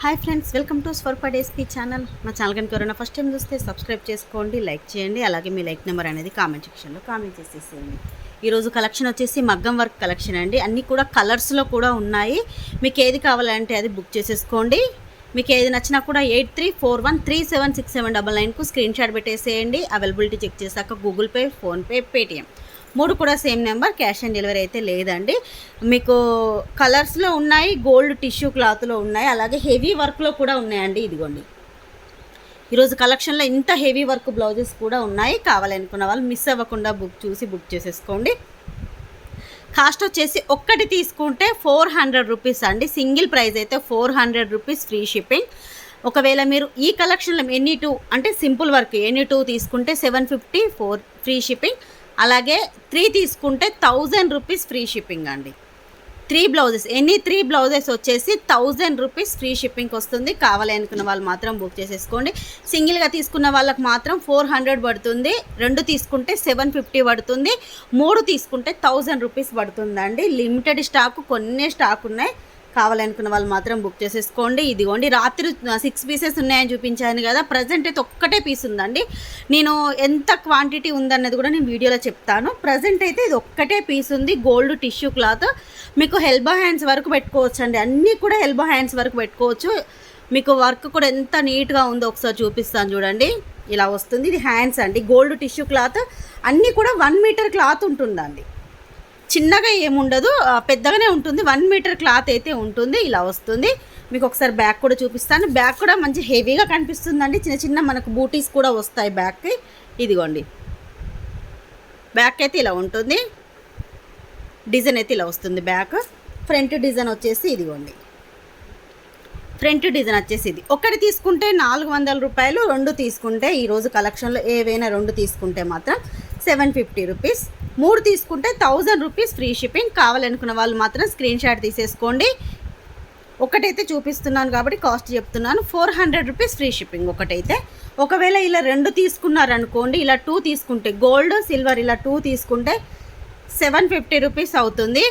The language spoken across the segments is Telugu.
హాయ్ ఫ్రెండ్స్ వెల్కమ్ టు స్వర్ప డేస్పీ ఛానల్ మా ఛానల్ కనుక ఎవరైనా ఫస్ట్ టైం చూస్తే సబ్స్క్రైబ్ చేసుకోండి లైక్ చేయండి అలాగే మీ లైక్ నెంబర్ అనేది కామెంట్ సెక్షన్లో కామెంట్ చేసేసేయండి. ఈరోజు కలెక్షన్ వచ్చేసి మగ్గం వర్క్ కలెక్షన్ అండి. అన్నీ కూడా కలర్స్లో కూడా ఉన్నాయి. మీకు ఏది కావాలంటే అది బుక్ చేసేసుకోండి. మీకు ఏది నచ్చినా కూడా eight three four one three seven six seven double నైన్కు screenshot పెట్టేసేయండి. అవైలబిలిటీ చెక్ చేశాక గూగుల్ పే ఫోన్పే పేటిఎం మూడు కూడా same number cash on delivery అయితే లేదండి. మీకు కలర్స్లో ఉన్నాయి గోల్డ్ టిష్యూ క్లాత్లో ఉన్నాయి అలాగే హెవీ వర్క్లో కూడా ఉన్నాయండి ఇదిగోండి. ఈరోజు కలెక్షన్లో ఇంత హెవీ వర్క్ బ్లౌజెస్ కూడా ఉన్నాయి. కావాలనుకున్న వాళ్ళు మిస్ అవ్వకుండా బుక్ చూసి బుక్ చేసేసుకోండి. కాస్ట్ వచ్చేసి ఒక్కటి తీసుకుంటే ఫోర్ హండ్రెడ్ రూపీస్ అండి. సింగిల్ ప్రైస్ అయితే four hundred rupees free shipping. ఒకవేళ మీరు ఈ కలెక్షన్లో ఎనీ టూ అంటే సింపుల్ వర్క్ ఎనీ టూ తీసుకుంటే seven fifty for free shipping. అలాగే త్రీ తీసుకుంటే థౌజండ్ రూపీస్ ఫ్రీ షిప్పింగ్ అండి. Three blouses any three blouses వచ్చేసి థౌజండ్ రూపీస్ ఫ్రీ షిప్పింగ్ వస్తుంది. కావాలి అనుకున్న వాళ్ళు మాత్రం బుక్ చేసేసుకోండి. సింగిల్గా తీసుకున్న వాళ్ళకి మాత్రం ఫోర్ హండ్రెడ్ పడుతుంది. రెండు తీసుకుంటే సెవెన్ ఫిఫ్టీ పడుతుంది. మూడు తీసుకుంటే థౌజండ్ రూపీస్ పడుతుందండి. లిమిటెడ్ స్టాక్ కొన్ని స్టాక్ ఉన్నాయి. కావాలనుకున్న వాళ్ళు మాత్రం బుక్ చేసేసుకోండి. ఇదిగోండి రాత్రి సిక్స్ పీసెస్ ఉన్నాయని చూపించాను కదా ప్రజెంట్ అయితే ఒక్కటే పీస్ ఉందండి. నేను ఎంత క్వాంటిటీ ఉందన్నది కూడా నేను వీడియోలో చెప్తాను. ప్రజెంట్ అయితే ఇది ఒక్కటే పీస్ ఉంది గోల్డ్ టిష్యూ క్లాత్ మీకు హెల్బో హ్యాండ్స్ వరకు పెట్టుకోవచ్చు అండి అన్నీ కూడా హెల్బో హ్యాండ్స్ వరకు పెట్టుకోవచ్చు. మీకు వర్క్ కూడా ఎంత నీట్గా ఉందో ఒకసారి చూపిస్తాను చూడండి. ఇలా వస్తుంది. ఇది హ్యాండ్స్ అండి. గోల్డ్ టిష్యూ క్లాత్ అన్నీ కూడా వన్ మీటర్ క్లాత్ ఉంటుందండి. చిన్నగా ఏముండదు పెద్దగానే ఉంటుంది. వన్ మీటర్ క్లాత్ అయితే ఉంటుంది ఇలా వస్తుంది. మీకు ఒకసారి బ్యాక్ కూడా చూపిస్తాను. బ్యాక్ కూడా మంచి హెవీగా కనిపిస్తుందండి. చిన్న చిన్న మనకు బూటీస్ కూడా వస్తాయి బ్యాక్కి. ఇదిగోండి. బ్యాక్ అయితే ఇలా ఉంటుంది. డిజైన్ అయితే ఇలా వస్తుంది బ్యాక్. ఫ్రంట్ డిజైన్ వచ్చేసి ఇదిగోండి. ఫ్రంట్ డిజైన్ వచ్చేసి ఇది ఒకటి తీసుకుంటే నాలుగు వందల రూపాయలు రెండు తీసుకుంటే ఈరోజు కలెక్షన్లో ఏవైనా రెండు తీసుకుంటే మాత్రం సెవెన్ ఫిఫ్టీ రూపీస్. మూడు తీసుకుంటే థౌజండ్ రూపీస్ ఫ్రీ షిప్పింగ్. కావాలనుకున్న వాళ్ళు మాత్రం స్క్రీన్ షాట్ తీసేసుకోండి. ఒకటైతే చూపిస్తున్నాను కాబట్టి కాస్ట్ చెప్తున్నాను. Four hundred rupees free shipping ఒకటైతే. ఒకవేళ ఇలా రెండు తీసుకున్నారనుకోండి ఇలా టూ తీసుకుంటే గోల్డ్ సిల్వర్ ఇలా టూ తీసుకుంటే సెవెన్ ఫిఫ్టీ రూపీస్ అవుతుంది.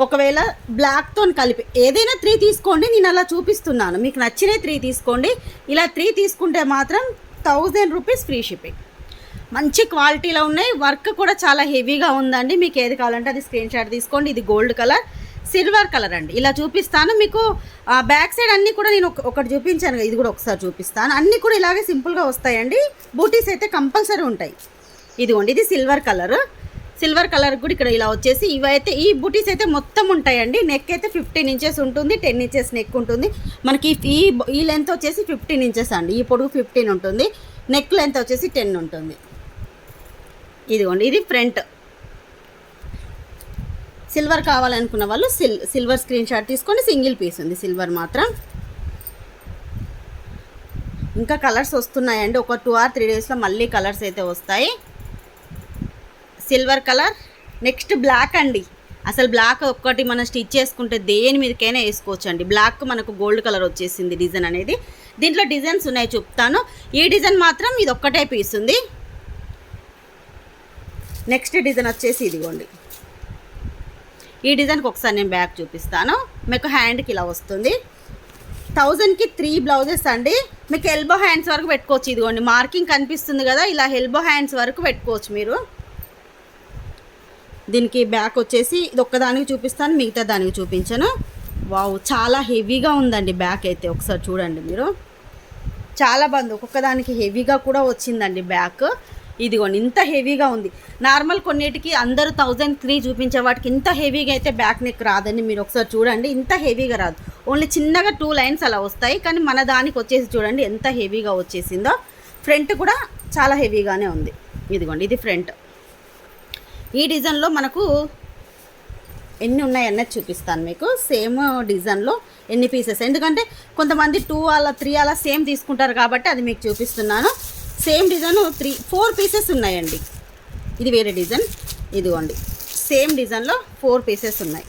ఒకవేళ బ్లాక్తో కలిపి ఏదైనా త్రీ తీసుకోండి నేను అలా చూపిస్తున్నాను. మీకు నచ్చిన త్రీ తీసుకోండి. ఇలా త్రీ తీసుకుంటే మాత్రం థౌజండ్ రూపీస్ ఫ్రీ షిప్పింగ్ మంచి క్వాలిటీలో ఉన్నాయి. వర్క్ కూడా చాలా హెవీగా ఉందండి. మీకు ఏది కావాలంటే అది స్క్రీన్ షాట్ తీసుకోండి. ఇది గోల్డ్ కలర్ సిల్వర్ కలర్ అండి. ఇలా చూపిస్తాను మీకు. బ్యాక్ సైడ్ అన్నీ కూడా నేను ఒక- ఒకటి చూపించాను. ఇది కూడా ఒకసారి చూపిస్తాను. అన్నీ కూడా ఇలాగే సింపుల్గా వస్తాయండి. బూటీస్ అయితే కంపల్సరీ ఉంటాయి. ఇదిగోండి ఇది సిల్వర్ కలర్ సిల్వర్ కలర్ కూడా ఇక్కడ ఇలా వచ్చేసి ఇవైతే ఈ బుటీస్ అయితే మొత్తం ఉంటాయండి. నెక్ అయితే ఫిఫ్టీన్ ఇంచెస్ ఉంటుంది టెన్ ఇంచెస్ నెక్ ఉంటుంది. మనకి ఈ ఈ లెంత్ వచ్చేసి ఫిఫ్టీన్ ఇంచెస్ అండి. ఈ పొడుగు ఫిఫ్టీన్ ఉంటుంది. నెక్ లెంత్ వచ్చేసి టెన్ ఉంటుంది. ఇదిగోండి ఇది ఫ్రంట్ సిల్వర్ కావాలనుకున్న వాళ్ళు సిల్ సిల్వర్ స్క్రీన్ షాట్ తీసుకొని సింగిల్ పీస్ ఉంది సిల్వర్ మాత్రం. ఇంకా కలర్స్ వస్తున్నాయండి. ఒక టూ ఆర్ త్రీ డేస్లో మళ్ళీ కలర్స్ అయితే వస్తాయి. సిల్వర్ కలర్ నెక్స్ట్ బ్లాక్ అండి. అసలు బ్లాక్ ఒక్కటి మనం స్టిచ్ చేసుకుంటే దేని మీదకైనా వేసుకోవచ్చు అండి బ్లాక్ మనకు గోల్డ్ కలర్ వచ్చేసింది డిజైన్ అనేది. దీంట్లో డిజైన్స్ ఉన్నాయి చెప్తాను. ఈ డిజైన్ మాత్రం ఇది ఒక్కటే పీస్ ఉంది. నెక్స్ట్ డిజైన్ వచ్చేసి ఇదిగోండి. ఈ డిజైన్కి ఒకసారి నేను బ్యాక్ చూపిస్తాను. మీకు హ్యాండ్కి ఇలా వస్తుంది. థౌజండ్కి త్రీ బ్లౌజెస్ అండి. మీకు ఎల్బో హ్యాండ్స్ వరకు పెట్టుకోవచ్చు ఇదిగోండి. మార్కింగ్ కనిపిస్తుంది కదా ఇలా ఎల్బో హ్యాండ్స్ వరకు పెట్టుకోవచ్చు మీరు. దీనికి బ్యాక్ వచ్చేసి ఇది ఒక్కదానికి చూపిస్తాను మిగతా దానికి చూపించను. వావ్ చాలా హెవీగా ఉందండి బ్యాక్ అయితే ఒకసారి చూడండి మీరు. చాలా బాగుంది ఒక్కొక్కదానికి హెవీగా కూడా వచ్చిందండి బ్యాక్. ఇదిగోండి ఇంత హెవీగా ఉంది. నార్మల్ కొన్నిటికి అందరూ థౌజండ్ త్రీ చూపించే వాటికి ఇంత హెవీగా అయితే బ్యాక్ నెక్ రాదండి మీరు ఒకసారి చూడండి. ఇంత హెవీగా రాదు. ఓన్లీ చిన్నగా టూ లైన్స్ అలా వస్తాయి కానీ మన దానికి వచ్చేసి చూడండి ఎంత హెవీగా వచ్చేసిందో. ఫ్రంట్ కూడా చాలా హెవీగానే ఉంది. ఇదిగోండి ఇది ఫ్రంట్. ఈ డిజైన్లో మనకు ఎన్ని ఉన్నాయన్నది చూపిస్తాను మీకు. సేమ్ డిజైన్లో ఎన్ని పీసెస్ ఎందుకంటే కొంతమంది టూ అలా త్రీ అలా సేమ్ తీసుకుంటారు కాబట్టి అది మీకు చూపిస్తున్నాను. Same design three four pieces ఉన్నాయండి. ఇది వేరే డిజైన్. ఇదిగోండి. సేమ్ డిజైన్లో ఫోర్ పీసెస్ ఉన్నాయి.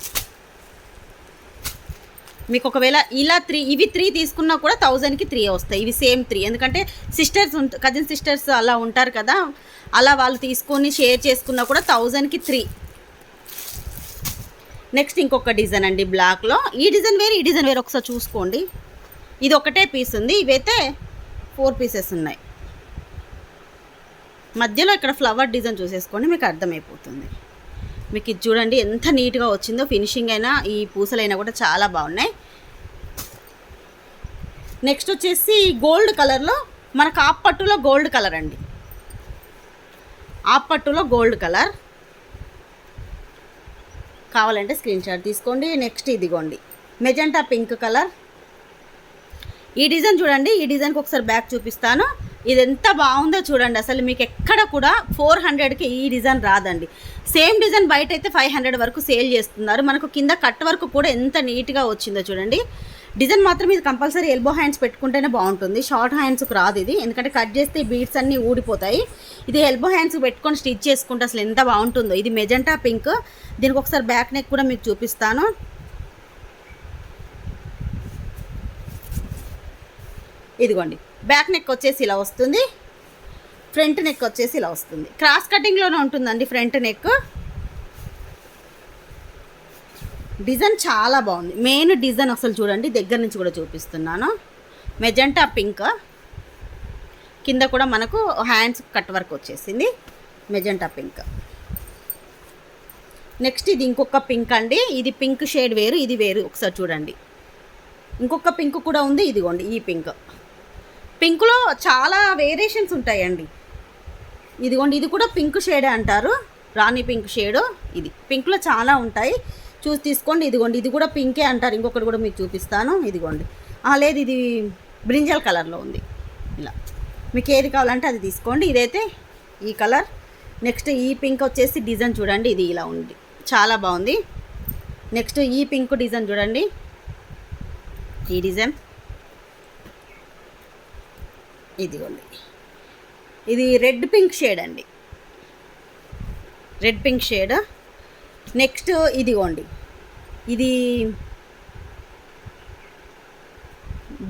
మీకు ఒకవేళ ఇలా త్రీ ఇవి త్రీ తీసుకున్నా కూడా థౌజండ్కి త్రీ వస్తాయి. ఇవి సేమ్ త్రీ. ఎందుకంటే సిస్టర్స్ ఉంట కజిన్ సిస్టర్స్ అలా ఉంటారు కదా అలా వాళ్ళు తీసుకొని షేర్ చేసుకున్నా కూడా థౌజండ్కి త్రీ. నెక్స్ట్ ఇంకొక డిజైన్ అండి బ్లాక్లో. ఈ డిజైన్ వేరు ఈ డిజైన్ వేరు. ఒకసారి చూసుకోండి. ఇది ఒకటే పీస్ ఉంది. ఇవైతే ఫోర్ పీసెస్ ఉన్నాయి. మధ్యలో ఇక్కడ ఫ్లవర్ డిజైన్ చూసేసుకోండి మీకు అర్థమైపోతుంది. మీకు ఇది చూడండి ఎంత నీట్గా వచ్చిందో ఫినిషింగ్ అయినా ఈ పూసలైనా కూడా చాలా బాగున్నాయి. నెక్స్ట్ వచ్చేసి గోల్డ్ కలర్లో మనకు ఆప్పట్టులో గోల్డ్ కలర్ అండి. ఆప్పట్టులో గోల్డ్ కలర్. కావాలంటే స్క్రీన్ షాట్ తీసుకోండి నెక్స్ట్ ఇదిగోండి. Magenta pink colour. ఈ డిజైన్ చూడండి ఈ డిజైన్కి ఒకసారి బ్యాక్ చూపిస్తాను. ఇది ఎంత బాగుందో చూడండి. అసలు మీకు ఎక్కడ కూడా ఫోర్ హండ్రెడ్కి ఈ డిజైన్ రాదండి. సేమ్ డిజైన్ బయట అయితే ఫైవ్ హండ్రెడ్ వరకు సేల్ చేస్తున్నారు. మనకు కింద కట్ వరకు కూడా ఎంత నీట్గా వచ్చిందో చూడండి. డిజైన్ మాత్రం ఇది కంపల్సరీ ఎల్బో హ్యాండ్స్ పెట్టుకుంటేనే బాగుంటుంది. షార్ట్ హ్యాండ్స్కి రాదు ఇది. ఎందుకంటే కట్ చేస్తే బీడ్స్ అన్నీ ఊడిపోతాయి. ఇది ఎల్బో హ్యాండ్స్ పెట్టుకొని స్టిచ్ చేసుకుంటే అసలు ఎంత బాగుంటుందో. ఇది మెజెంటా పింక్. దీనికి ఒకసారి బ్యాక్ నెక్ కూడా మీకు చూపిస్తాను. ఇదిగోండి. బ్యాక్ నెక్ వచ్చేసి ఇలా వస్తుంది. ఫ్రంట్ నెక్ వచ్చేసి ఇలా వస్తుంది. క్రాస్ కటింగ్లోనే ఉంటుందండి ఫ్రంట్ నెక్. డిజైన్ చాలా బాగుంది. మెయిన్ డిజైన్ అసలు చూడండి దగ్గర నుంచి కూడా చూపిస్తున్నాను. Magenta pink. కింద కూడా మనకు హ్యాండ్స్ కట్ వర్క్ వచ్చేసింది. Magenta pink. నెక్స్ట్ ఇది ఇంకొక పింక్ అండి. ఇది పింక్ షేడ్ వేరు ఇది వేరు. ఒకసారి చూడండి. ఇంకొక పింక్ కూడా ఉంది ఇదిగోండి ఈ పింక్. పింక్లో చాలా వేరియేషన్స్ ఉంటాయండి. ఇదిగోండి ఇది కూడా పింక్ షేడే అంటారు. రాణి పింక్ షేడు ఇది. పింక్లో చాలా ఉంటాయి. చూసి తీసుకోండి. ఇదిగోండి ఇది కూడా పింకే అంటారు. ఇంకొకటి కూడా మీకు చూపిస్తాను. ఇదిగోండి. లేదు ఇది బ్రింజల్ కలర్లో ఉంది. ఇలా. మీకు ఏది కావాలంటే అది తీసుకోండి. ఇదైతే ఈ కలర్. నెక్స్ట్ ఈ పింక్ వచ్చేసి డిజైన్ చూడండి. ఇది ఇలా ఉంది. చాలా బాగుంది. నెక్స్ట్ ఈ పింక్ డిజైన్ చూడండి. ఈ డిజైన్. ఇదిగోండి. ఇది రెడ్ పింక్ షేడ్ అండి. Red pink shade? నెక్స్ట్ ఇదిగోండి. ఇది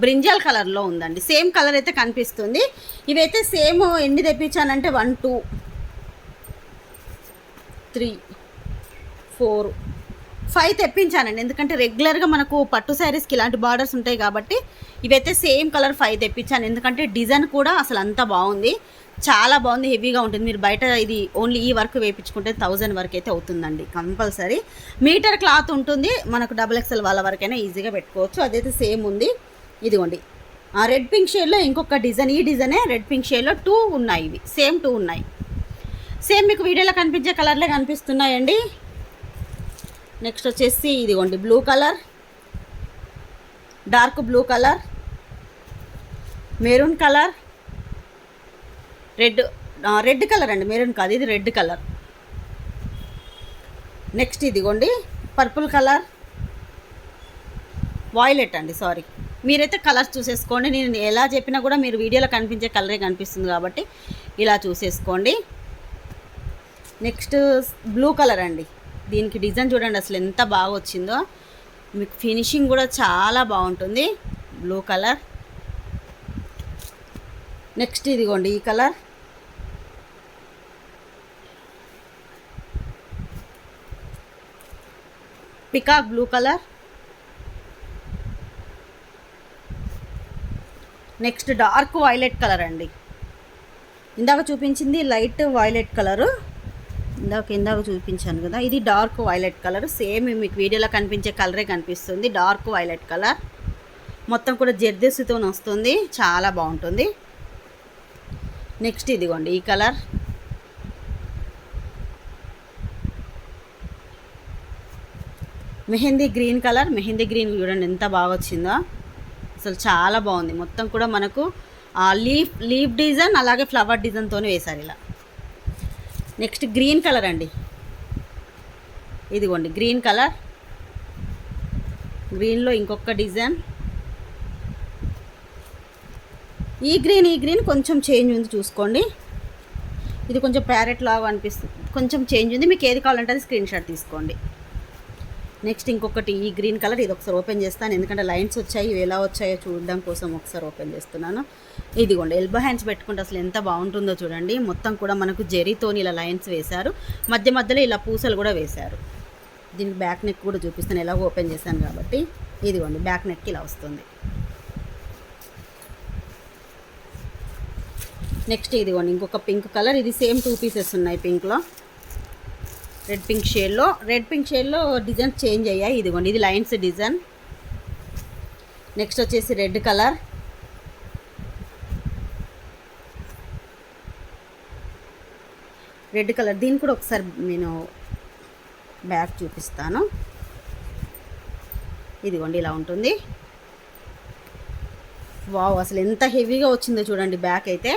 బ్రింజాల్ కలర్లో ఉందండి. సేమ్ కలర్ అయితే కనిపిస్తుంది. ఇవైతే సేమ్ ఎన్ని తెప్పించానంటే one two three four five తెప్పించానండి. ఎందుకంటే రెగ్యులర్గా మనకు పట్టు శారీస్కి ఇలాంటి బార్డర్స్ ఉంటాయి కాబట్టి ఇవైతే సేమ్ కలర్ ఫైవ్ తెప్పించాను. ఎందుకంటే డిజైన్ కూడా అసలు అంత బాగుంది. చాలా బాగుంది హెవీగా ఉంటుంది. మీరు బయట ఇది ఓన్లీ ఈ వర్క్ వేయించుకుంటే థౌజండ్ వరకు అయితే అవుతుందండి కంపల్సరీ. మీటర్ క్లాత్ ఉంటుంది. మనకు డబుల్ ఎక్స్ఎల్ వాళ్ళ వరకైనా ఈజీగా పెట్టుకోవచ్చు. అదైతే సేమ్ ఉంది. ఇదిగోండి. ఆ రెడ్ పింక్ షేడ్లో ఇంకొక డిజైన్ ఈ డిజైనే రెడ్ పింక్ షేడ్లో టూ ఉన్నాయి ఇవి. సేమ్ టూ ఉన్నాయి. సేమ్ మీకు వీడియోలో కనిపించే కలర్లే కనిపిస్తున్నాయండి. నెక్స్ట్ వచ్చేసి ఇదిగోండి blue colour dark blue colour maroon colour red red colour అండి మెరూన్ కాదు ఇది రెడ్ కలర్ నెక్స్ట్ ఇదిగోండి పర్పుల్ కలర్ వాయిలెట్ అండి సారీ మీరైతే కలర్స్ చూసేసుకోండి నేను ఎలా చెప్పినా కూడా మీరు వీడియోలో కనిపించే కలరే కనిపిస్తుంది కాబట్టి ఇలా చూసేసుకోండి. నెక్స్ట్ బ్లూ కలర్ అండి. దీనికి డిజైన్ చూడండి అసలు ఎంత బాగా వచ్చిందో. మీకు ఫినిషింగ్ కూడా చాలా బాగుంటుంది. బ్లూ కలర్ నెక్స్ట్ ఇదిగోండి ఈ colour peacock blue colour next dark violet colour అండి. ఇందాక చూపించింది లైట్ వైలెట్ కలరు ఇందాక ఇందాక చూపించాను కదా. ఇది డార్క్ వైలెట్ కలర్. సేమ్ మీకు వీడియోలో కనిపించే కలరే కనిపిస్తుంది. Dark violet colour. మొత్తం కూడా జర్దస్సుతో వస్తుంది. చాలా బాగుంటుంది. నెక్స్ట్ ఇదిగోండి ఈ colour. Mehndi green colour. Mehndi green చూడండి ఎంత బాగా వచ్చిందో. అసలు చాలా బాగుంది. మొత్తం కూడా మనకు ఆ లీఫ్ లీఫ్ డిజైన్ అలాగే ఫ్లవర్ డిజైన్తోనే వేశారు ఇలా. నెక్స్ట్ గ్రీన్ కలర్ అండి. ఇదిగోండి గ్రీన్ కలర్. గ్రీన్లో ఇంకొక డిజైన్. ఈ గ్రీన్ ఈ గ్రీన్ కొంచెం చేంజ్ ఉంది చూసుకోండి. ఇది కొంచెం ప్యారెట్ లాగా అనిపిస్తుంది. కొంచెం చేంజ్ ఉంది. మీకు ఏది కావాలంటే అది స్క్రీన్ షాట్ తీసుకోండి. నెక్స్ట్ ఇంకొకటి ఈ గ్రీన్ కలర్ ఇది ఒకసారి ఓపెన్ చేస్తాను. ఎందుకంటే లైన్స్ వచ్చాయి ఇవి ఎలా వచ్చాయో చూడడం కోసం ఒకసారి ఓపెన్ చేస్తున్నాను. ఇదిగోండి ఎల్బో హ్యాండ్స్ పెట్టుకుంటే అసలు ఎంత బాగుంటుందో చూడండి. మొత్తం కూడా మనకు జెరీతోని ఇలా లైన్స్ వేశారు. మధ్య మధ్యలో ఇలా పూసలు కూడా వేశారు. దీనికి బ్యాక్ నెక్ కూడా చూపిస్తాను. ఎలా ఓపెన్ చేశాను కాబట్టి. ఇదిగోండి బ్యాక్ నెక్కి ఇలా వస్తుంది. నెక్స్ట్ ఇదిగోండి ఇంకొక పింక్ కలర్. ఇది సేమ్ టూ పీసెస్ ఉన్నాయి పింక్లో. రెడ్ పింక్ షేడ్లో రెడ్ పింక్ షేడ్లో డిజైన్స్ చేంజ్ అయ్యాయి. ఇదిగోండి ఇది లైన్స్ డిజైన్ నెక్స్ట్ వచ్చేసి రెడ్ కలర్ రెడ్ కలర్ దీన్ని కూడా ఒకసారి నేను బ్యాక్ చూపిస్తాను. ఇదిగోండి ఇలా ఉంటుంది. వావ్ అసలు ఎంత హెవీగా వచ్చిందో చూడండి బ్యాక్ అయితే.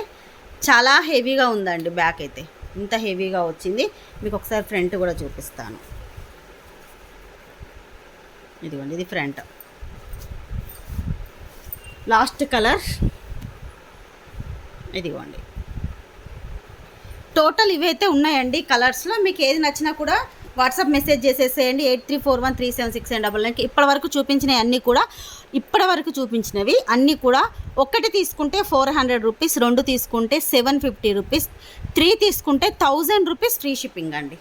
చాలా హెవీగా ఉందండి బ్యాక్ అయితే. ఇంత హెవీగా వచ్చింది. మీకు ఒకసారి ఫ్రంట్ కూడా చూపిస్తాను. ఇదిగోండి ఇది ఫ్రంట్. Last colour. ఇదిగోండి. టోటల్ ఇవైతే ఉన్నాయండి కలర్స్లో. మీకు ఏది నచ్చినా కూడా వాట్సాప్ మెసేజ్ చేసేసేయండి. Eight three four one three seven six and double నైన్కి ఇప్పటి వరకు చూపించినవి అన్నీ కూడా ఇప్పటి వరకు చూపించినవి అన్నీ కూడా ఒకటి తీసుకుంటే ఫోర్ హండ్రెడ్ రూపీస్ రెండు తీసుకుంటే సెవెన్ ఫిఫ్టీ రూపీస్. త్రీ తీసుకుంటే థౌజండ్ రూపీస్ ఫ్రీ షిప్పింగ్ అండి.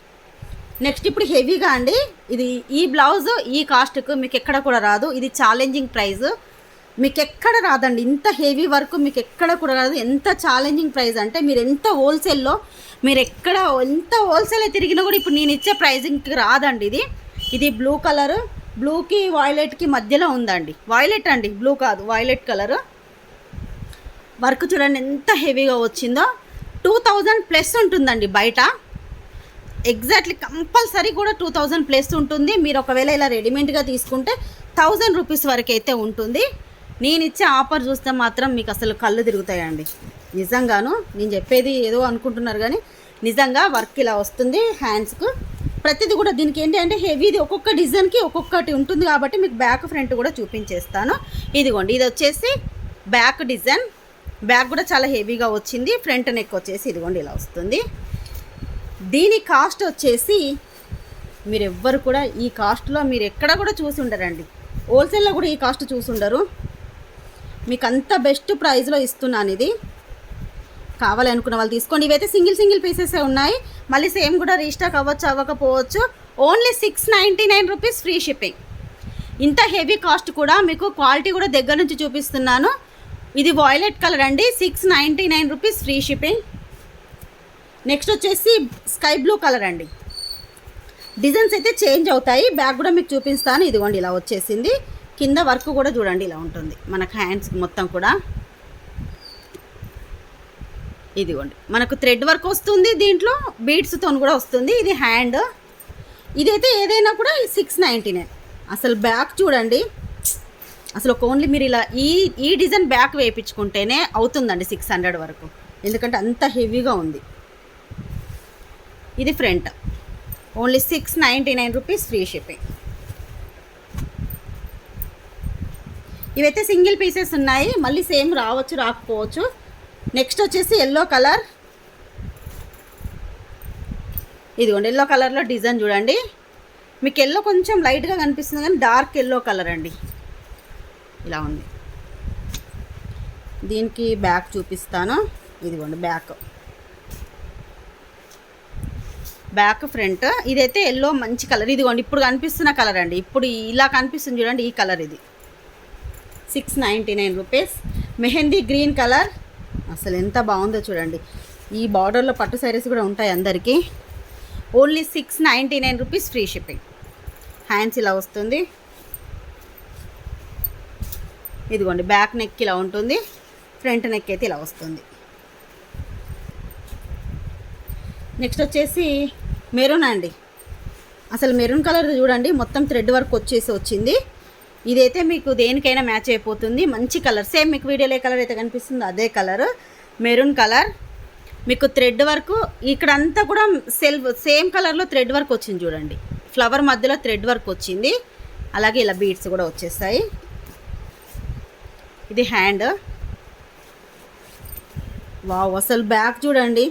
నెక్స్ట్ ఇప్పుడు హెవీగా అండి. ఇది ఈ బ్లౌజ్ ఈ కాస్ట్కు మీకు ఎక్కడ కూడా రాదు. ఇది ఛాలెంజింగ్ ప్రైస్ మీకు ఎక్కడ రాదండి. ఇంత హెవీ వర్క్ మీకు ఎక్కడ కూడా రాదు. ఎంత ఛాలెంజింగ్ ప్రైస్ అంటే మీరు ఎంత హోల్సేల్లో మీరు ఎక్కడ ఎంత హోల్సేల్ తిరిగినా కూడా ఇప్పుడు నేను ఇచ్చే ప్రైజింగ్కి రాదండి ఇది. ఇది బ్లూ కలర్ బ్లూకి వాయిలెట్కి మధ్యలో ఉందండి. వాయిలెట్ అండి బ్లూ కాదు వాయిలెట్ కలర్ వర్క్ చూడండి ఎంత హెవీగా వచ్చిందో. టూ థౌజండ్ ప్లస్ ఉంటుందండి బయట. ఎగ్జాక్ట్లీ కంపల్సరీ కూడా టూ థౌజండ్ ప్లస్ ఉంటుంది. మీరు ఒకవేళ ఇలా రెడీమేడ్గా తీసుకుంటే థౌజండ్ రూపీస్ వరకు అయితే ఉంటుంది. నేను ఇచ్చే ఆఫర్ చూస్తే మాత్రం మీకు అసలు కళ్ళు తిరుగుతాయండి. నిజంగాను నేను చెప్పేది ఏదో అనుకుంటున్నారు కానీ నిజంగా వర్క్ ఇలా వస్తుంది హ్యాండ్స్కు. ప్రతిదీ కూడా దీనికి ఏంటి అంటే హెవీది ఒక్కొక్క డిజైన్కి ఒక్కొక్కటి ఉంటుంది కాబట్టి మీకు బ్యాక్ ఫ్రంట్ కూడా చూపించేస్తాను. ఇదిగోండి ఇది వచ్చేసి బ్యాక్ డిజైన్. బ్యాగ్ కూడా చాలా హెవీగా వచ్చింది. ఫ్రంట్ నెక్ వచ్చేసి ఇదిగోండి ఇలా వస్తుంది. దీని కాస్ట్ వచ్చేసి మీరు ఎవ్వరు కూడా ఈ కాస్ట్లో మీరు ఎక్కడ కూడా చూసి ఉండరండి. హోల్సేల్లో కూడా ఈ కాస్ట్ చూసి ఉండరు. మీకు అంత బెస్ట్ ప్రైస్లో ఇస్తున్నాను ఇది. కావాలనుకున్న వాళ్ళు తీసుకోండి. ఇవైతే సింగిల్ సింగిల్ పీసెసే ఉన్నాయి. మళ్ళీ సేమ్ కూడా రీస్టాక్ అవ్వచ్చు అవ్వకపోవచ్చు. Only six ninety nine rupees free shipping. ఇంత హెవీ కాస్ట్ కూడా మీకు క్వాలిటీ కూడా దగ్గర నుంచి చూపిస్తున్నాను. ఇది వాయిలెట్ కలర్ అండి. Six ninety nine rupees free shipping next వచ్చేసి స్కై బ్లూ కలర్ అండి. డిజైన్స్ అయితే చేంజ్ అవుతాయి. బ్యాగ్ కూడా మీకు చూపిస్తాను. ఇదిగోండి ఇలా వచ్చేసింది. కింద వర్క్ కూడా చూడండి ఇలా ఉంటుంది. మనకు హ్యాండ్స్ మొత్తం కూడా. ఇదిగోండి మనకు థ్రెడ్ వర్క్ వస్తుంది దీంట్లో. బీడ్స్తో కూడా వస్తుంది. ఇది హ్యాండ్ ఇదైతే ఏదైనా కూడా సిక్స్ నైంటీ నైన్ అసలు బ్యాక్ చూడండి. అసలు ఒక ఓన్లీ మీరు ఇలా ఈ ఈ డిజైన్ బ్యాక్ వేయించుకుంటేనే అవుతుందండి సిక్స్ హండ్రెడ్ వరకు. ఎందుకంటే అంత హెవీగా ఉంది. ఇది front only six ninety nine rupees free shipping ఇవైతే సింగిల్ పీసెస్ ఉన్నాయి. మళ్ళీ సేమ్ రావచ్చు రాకపోవచ్చు. నెక్స్ట్ వచ్చేసి ఎల్లో కలర్ ఇదిగోండి ఎల్లో కలర్లో డిజైన్ చూడండి. మీకు ఎల్లో కొంచెం లైట్గా కనిపిస్తుంది కానీ డార్క్ ఎల్లో కలర్ అండి. ఇలా ఉంది. దీనికి బ్యాక్ చూపిస్తాను. ఇదిగోండి బ్యాక్. Back front. ఇదైతే ఎల్లో మంచి కలర్. ఇదిగోండి ఇప్పుడు కనిపిస్తున్న కలర్ అండి. ఇప్పుడు ఇలా కనిపిస్తుంది చూడండి ఈ కలర్ ఇది. Six ninety nine rupees. Mehndi green colour. అసలు ఎంత బాగుందో చూడండి. ఈ బార్డర్లో పట్టు శారీస్ కూడా ఉంటాయి అందరికీ. Only six ninety nine rupees free shipping. Hands ఇలా వస్తుంది. ఇదిగోండి బ్యాక్ నెక్ ఇలా ఉంటుంది ఫ్రంట్ నెక్ అయితే ఇలా వస్తుంది. నెక్స్ట్ వచ్చేసి మెరూన్ అండి. అసలు మెరూన్ కలర్ చూడండి మొత్తం థ్రెడ్ వర్క్ వచ్చేసి వచ్చింది. ఇదైతే మీకు దేనికైనా మ్యాచ్ అయిపోతుంది మంచి కలర్ సేమ్ మీకు వీడియోలో కలర్ అయితే కనిపిస్తుందో అదే కలర్ మెరూన్ కలర్ మీకు థ్రెడ్ వర్క్ ఇక్కడంతా కూడా సెల్ఫ్ సేమ్ కలర్లో థ్రెడ్ వర్క్ వచ్చింది చూడండి. ఫ్లవర్ మధ్యలో థ్రెడ్ వర్క్ వచ్చింది. అలాగే ఇలా బీడ్స్ కూడా వచ్చేస్తాయి ఇది హ్యాండ్. వావ్ అసలు బ్యాక్ చూడండి.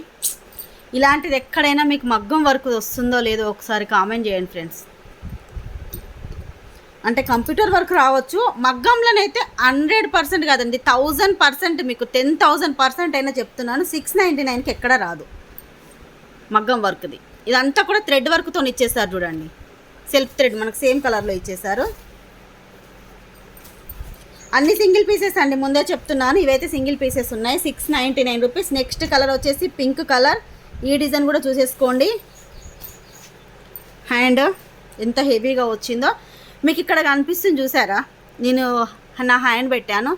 ఇలాంటిది ఎక్కడైనా మీకు మగ్గం వర్క్ వస్తుందో లేదో ఒకసారి కామెంట్ చేయండి ఫ్రెండ్స్. అంటే కంప్యూటర్ వర్క్ రావచ్చు. మగ్గంలోనైతే హండ్రెడ్ పర్సెంట్ కాదండి థౌజండ్ పర్సెంట్ మీకు టెన్ థౌజండ్ పర్సెంట్ అయినా చెప్తున్నాను. సిక్స్ నైంటీ నైన్కి ఎక్కడ రాదు మగ్గం వర్క్ది. ఇదంతా కూడా థ్రెడ్ వర్క్తో ఇచ్చేసారు చూడండి. సెల్ఫ్ థ్రెడ్ మనకు సేమ్ కలర్లో ఇచ్చేసారు అన్ని సింగిల్ పీసెస్ అండి. ముందే చెప్తున్నాను ఇవైతే సింగిల్ పీసెస్ ఉన్నాయి. Six ninety nine rupees next colour వచ్చేసి పింక్ కలర్ ఈ డిజైన్ కూడా చూసేసుకోండి. హ్యాండ్ ఎంత హెవీగా వచ్చిందో. మీకు ఇక్కడ కనిపిస్తుంది చూసారా? నేను నా హ్యాండ్ పెట్టాను.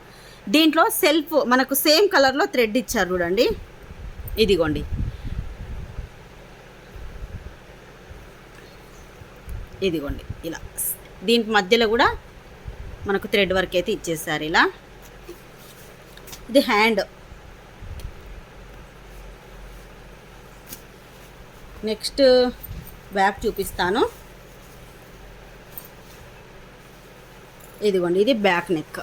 దీంట్లో సెల్ఫ్ మనకు సేమ్ కలర్లో థ్రెడ్ ఇచ్చారు చూడండి. ఇదిగోండి. ఇదిగోండి. ఇలా దీంట్ మధ్యలో కూడా మనకు థ్రెడ్ వర్క్ అయితే ఇచ్చేసారు ఇలా. ఇది హ్యాండ్. నెక్స్ట్ బ్యాక్ చూపిస్తాను. ఇదిగోండి ఇది బ్యాక్ నెక్.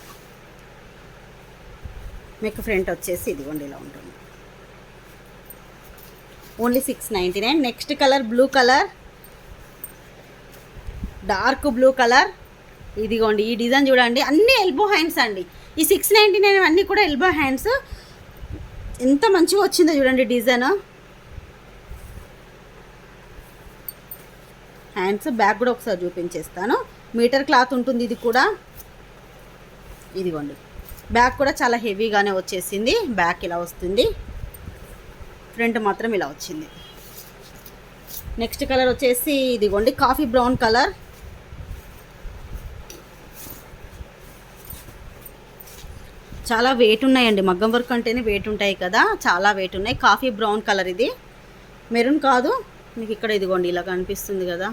నెక్ ఫ్రంట్ వచ్చేసి ఇదిగోండి ఇలా ఉంటుంది. Only six ninety nine. Next colour blue colour. Dark blue colour. ఇదిగోండి ఈ డిజైన్ చూడండి. అన్ని ఎల్బో హ్యాండ్స్ అండి. ఈ సిక్స్ నైంటీ నైన్ అన్నీ కూడా ఎల్బో హ్యాండ్స్ ఎంత మంచిగా వచ్చిందో చూడండి డిజైన్. హ్యాండ్స్ బ్యాక్ కూడా ఒకసారి చూపించేస్తాను. మీటర్ క్లాత్ ఉంటుంది ఇది కూడా. ఇదిగోండి. బ్యాక్ కూడా చాలా హెవీగానే వచ్చేసింది. బ్యాక్ ఇలా వస్తుంది. ఫ్రంట్ మాత్రం ఇలా వచ్చింది. నెక్స్ట్ కలర్ వచ్చేసి ఇదిగోండి కాఫీ బ్రౌన్ కలర్ చాలా వెయిట్ ఉన్నాయండి. మగ్గం వర్క్ అంటేనే వెయిట్ ఉంటాయి కదా. చాలా వెయిట్ ఉన్నాయి. కాఫీ బ్రౌన్ కలర్ ఇది. మెరూన్ కాదు. మీకు ఇక్కడ ఇదిగోండి ఇలా కనిపిస్తుంది కదా.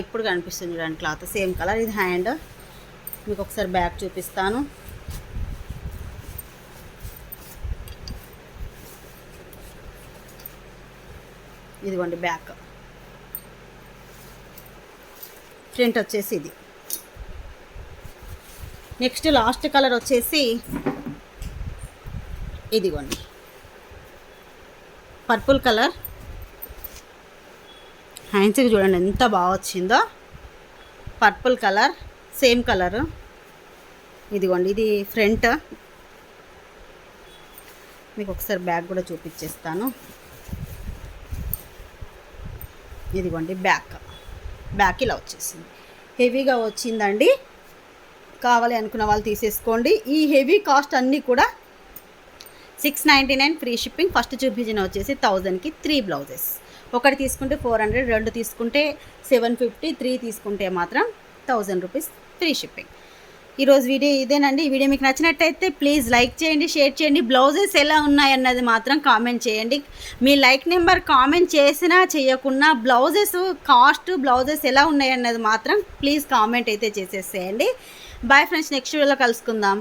ఇప్పుడు కనిపిస్తుంది చూడండి క్లాత్. Same colour. ఇది హ్యాండ్. మీకు ఒకసారి బ్యాక్ చూపిస్తాను. ఇదిగోండి బ్యాక్. ఫ్రంట్ వచ్చేసి ఇది. నెక్స్ట్ లాస్ట్ కలర్ వచ్చేసి ఇదిగోండి. Purple colour. హ్యాండ్స్కి చూడండి ఎంత బాగా వచ్చిందో. Purple colour same colour. ఇదిగోండి ఇది ఫ్రంట్. మీకు ఒకసారి బ్యాక్ కూడా చూపించేస్తాను. ఇదిగోండి బ్యాక్. బ్యాక్ ఇలా వచ్చేసింది. హెవీగా వచ్చిందండి. కావాలి అనుకున్న వాళ్ళు తీసేసుకోండి. ఈ హెవీ కాస్ట్ అన్నీ కూడా six ninety nine free shipping first చూపించిన వచ్చేసి థౌజండ్కి త్రీ బ్లౌజెస్ ఒకటి తీసుకుంటే ఫోర్ హండ్రెడ్ రెండు తీసుకుంటే సెవెన్ ఫిఫ్టీ త్రీ తీసుకుంటే మాత్రం థౌజండ్ రూపీస్ ఫ్రీ షిప్పింగ్ ఈరోజు వీడియో ఇదేనండి. ఈ వీడియో మీకు నచ్చినట్టయితే ప్లీజ్ లైక్ చేయండి షేర్ చేయండి. బ్లౌజెస్ ఎలా ఉన్నాయన్నది మాత్రం కామెంట్ చేయండి. మీ లైక్ నెంబర్ కామెంట్ చేసినా చేయకున్నా బ్లౌజెస్ కాస్ట్ బ్లౌజెస్ ఎలా ఉన్నాయన్నది మాత్రం ప్లీజ్ కామెంట్ అయితే చేసేసేయండి. బాయ్ ఫ్రెండ్స్ నెక్స్ట్ వీడియోలో కలుసుకుందాం.